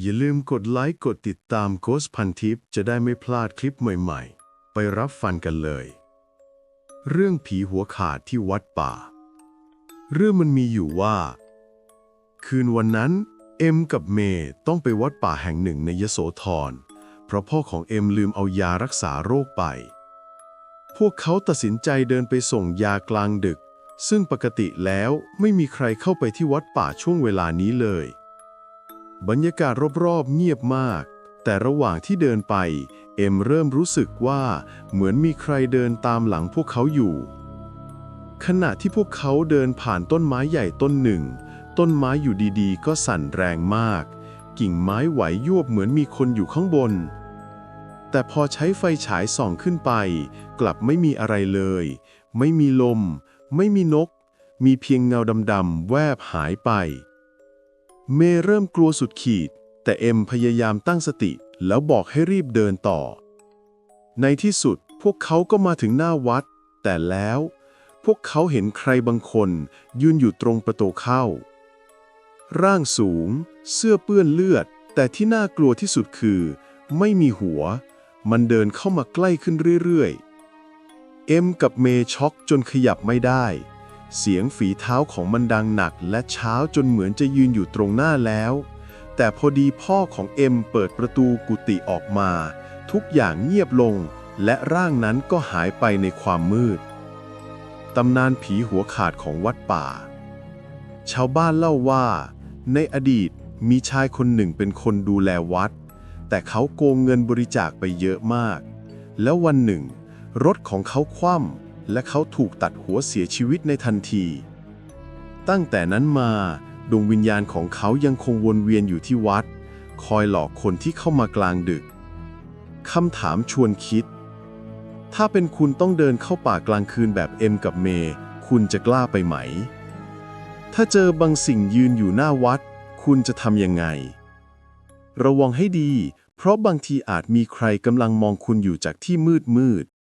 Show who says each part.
Speaker 1: อย่าลืมกดไลค์กดติดตามโกสพันทิปจะได้ไม่พลาดคลิปใหม่ๆ ไปรับฟังกันเลย เรื่องผีหัวขาดที่วัดป่า เรื่องมันมีอยู่ว่า คืนวันนั้น เอ็มกับเมย์ต้องไปวัดป่าแห่งหนึ่งในยโสธร เพราะพ่อของเอ็มลืมเอายารักษาโรคไป พวกเขาตัดสินใจเดินไปส่งยากลางดึก ซึ่งปกติแล้วไม่มีใครเข้าไปที่วัดป่าช่วงเวลานี้เลย บรรยากาศรอบๆเงียบมาก แต่ระหว่างที่เดินไป เอ็มเริ่มรู้สึกว่าเหมือนมีใครเดินตามหลังพวกเขาอยู่ ขณะที่พวกเขาเดินผ่านต้นไม้ใหญ่ต้นหนึ่ง ต้นไม้อยู่ดีๆ ก็สั่นแรงมาก กิ่งไม้ไหวยวบเหมือนมีคนอยู่ข้างบน แต่พอใช้ไฟฉายส่องขึ้นไป กลับไม่มีอะไรเลย ไม่มีลม ไม่มีนก มีเพียงเงาดำๆแวบหายไป เมเริ่มกลัวสุดขีด แต่เอ็มพยายามตั้งสติ แล้วบอกให้รีบเดินต่อ ในที่สุดพวกเขาก็มาถึงหน้าวัด แต่แล้ว พวกเขาเห็นใครบางคน ยืนอยู่ตรงประตูเข้า ร่างสูง เสื้อเปื้อนเลือด แต่ที่น่ากลัวที่สุดคือ ไม่มีหัว มันเดินเข้ามาใกล้ขึ้นเรื่อยๆ เอ็มกับเมช็อกจนขยับไม่ได้ เสียงฝีเท้าของมันดังหนักและเช้าจนเหมือนจะยืนอยู่ตรงหน้าแล้ว แต่พอดีพ่อของเอ็มเปิดประตูกุฏิออกมา ทุกอย่างเงียบลง และร่างนั้นก็หายไปในความมืด ตำนานผีหัวขาดของวัดป่า ชาวบ้านเล่าว่า ในอดีตมีชายคนหนึ่งเป็นคนดูแลวัด แต่เขาโกงเงินบริจาคไปเยอะมาก แล้ววันหนึ่ง รถของเขาคว่ำ และเขาถูกตัดหัวเสียชีวิตในทันที ตั้งแต่นั้นมาดวงวิญญาณของเขายังคงวนเวียนอยู่ที่วัด คอยหลอกคนที่เข้ามากลางดึกคำถามชวนคิด ถ้าเป็นคุณต้องเดินเข้าป่ากลางคืนแบบเอ็มกับเมย์คุณจะกล้าไปไหม ถ้าเจอบางสิ่งยืนอยู่หน้าวัด คุณจะทำยังไง ระวังให้ดี เพราะบางทีอาจมีใครกำลังมองคุณอยู่จากที่มืดมืด